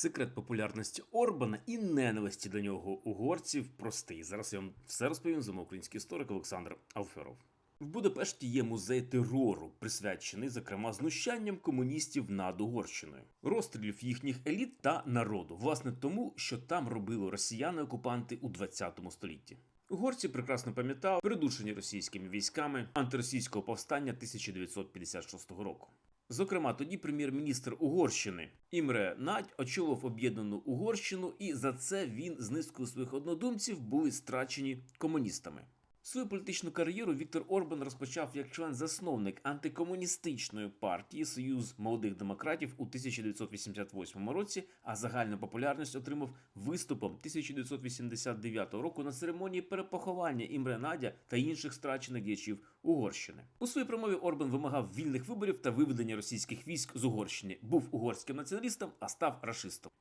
Секрет популярності Орбана і ненависті до нього угорців простий. Зараз я вам все розповім за український історик Олександр Алферов. В Будапешті є музей терору, присвячений, зокрема, знущанням комуністів над Угорщиною, розстрілів їхніх еліт та народу, власне тому, що там робили росіяни-окупанти у 20 столітті. Угорці прекрасно пам'ятали придушені російськими військами антиросійського повстання 1956 року. Зокрема, тоді прем'єр-міністр Угорщини Імре Надь очолив об'єднану Угорщину, і за це він з низкою своїх однодумців були страчені комуністами. Свою політичну кар'єру Віктор Орбан розпочав як член-засновник антикомуністичної партії Союз молодих демократів у 1988 році, а загальну популярність отримав виступом 1989 року на церемонії перепоховання Імре Надя та інших страчених діячів Угорщини. У своїй промові Орбан вимагав вільних виборів та виведення російських військ з Угорщини. Був угорським націоналістом, а став рашистом.